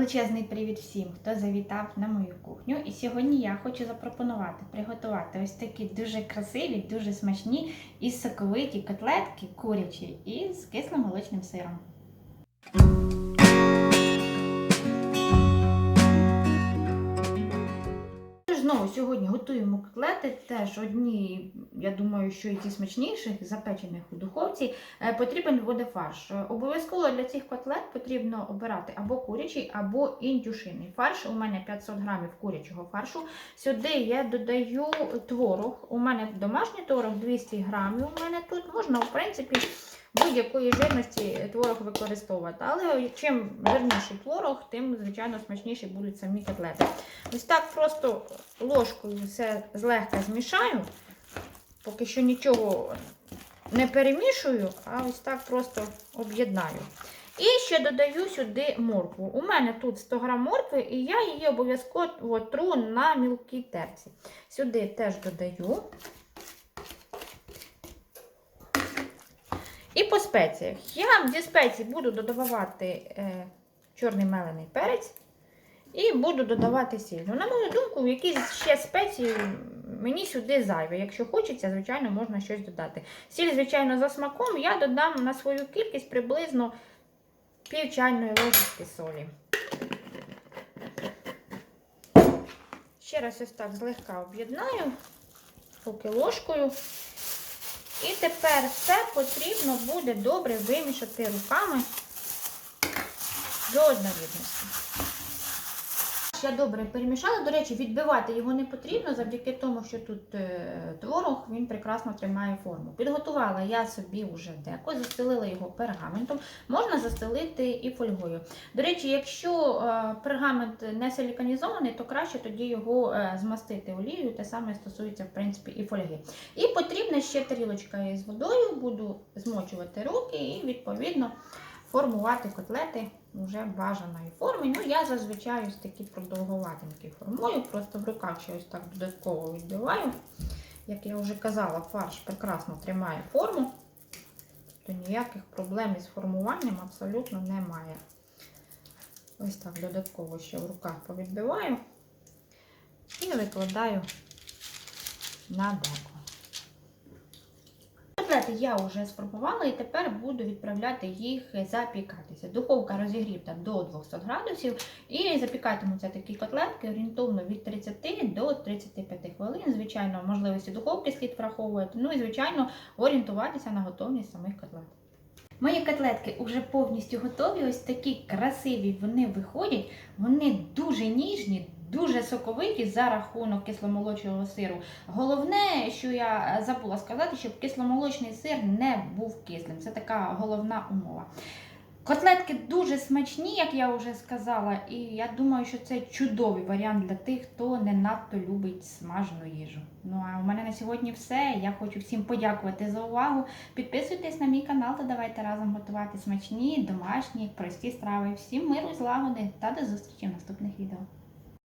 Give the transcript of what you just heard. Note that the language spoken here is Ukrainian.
Величезний привіт всім, хто завітав на мою кухню. І сьогодні я хочу запропонувати приготувати ось такі дуже красиві, дуже смачні і соковиті котлетки курячі із кисломолочним сиром. Сьогодні готуємо котлети. Теж одні, я думаю, що і ті смачніших, запечених у духовці. Е, Потрібен буде фарш. Е, Обов'язково для цих котлет потрібно обирати або курячий, або індюшиний фарш. У мене 500 грамів курячого фаршу. Сюди я додаю творог. У мене домашній творог 200 грамів. У мене тут можна, в принципі, будь-якої жирності творог використовувати. Але чим жирніший творог, тим, звичайно, смачніші будуть самі котлети. Ось так просто ложкою все злегка змішаю. Поки що нічого не перемішую, а ось так просто об'єднаю. І ще додаю сюди моркву. У мене тут 100 г моркви, і я її обов'язково тру на мілкій терці. Сюди теж додаю. І по спеціях. Я зі спецій буду додавати е, чорний мелений перець і буду додавати сіль. Ну, на мою думку, якісь ще спеції мені сюди зайві. Якщо хочеться, звичайно, можна щось додати. Сіль, звичайно, за смаком я додам на свою кількість приблизно пів чайної ложечки солі. Ще раз ось так злегка об'єднаю, поки ложкою. І тепер все потрібно буде добре вимішати руками до однорідності. Я добре перемішала. До речі, відбивати його не потрібно, завдяки тому, що тут е, творог він прекрасно тримає форму. Підготувала я собі вже деко, застелила його пергаментом. Можна застелити і фольгою. До речі, якщо е, пергамент не силіконізований, то краще тоді його е, змастити олією. Те саме стосується, в принципі, і фольги. І потрібна ще тарілочка із водою, буду змочувати руки і, відповідно, формувати котлети вже бажаної форми. Ну, я зазвичай ось такі продовговатенькі формую, просто в руках ще ось так додатково відбиваю. Як я вже казала, фарш прекрасно тримає форму, то ніяких проблем із формуванням абсолютно немає. Ось так додатково ще в руках повідбиваю і викладаю на деко. Котлети я вже сформувала і тепер буду відправляти їх запікатися. Духовка розігріта до 200 градусів і запікатимуться такі котлетки орієнтовно від 30 до 35 хвилин. Звичайно, можливості духовки слід враховувати. Ну і, звичайно, орієнтуватися на готовність самих котлет. Мої котлетки вже повністю готові. Ось такі красиві вони виходять. Вони дуже ніжні, дуже соковиті за рахунок кисломолочного сиру. Головне, що я забула сказати, щоб кисломолочний сир не був кислим. Це така головна умова. Котлетки дуже смачні, як я вже сказала, і я думаю, що це чудовий варіант для тих, хто не надто любить смажену їжу. Ну а у мене на сьогодні все. Я хочу всім подякувати за увагу. Підписуйтесь на мій канал та давайте разом готувати смачні, домашні, прості страви. Всім миру, злагоди та до зустрічі в наступних відео.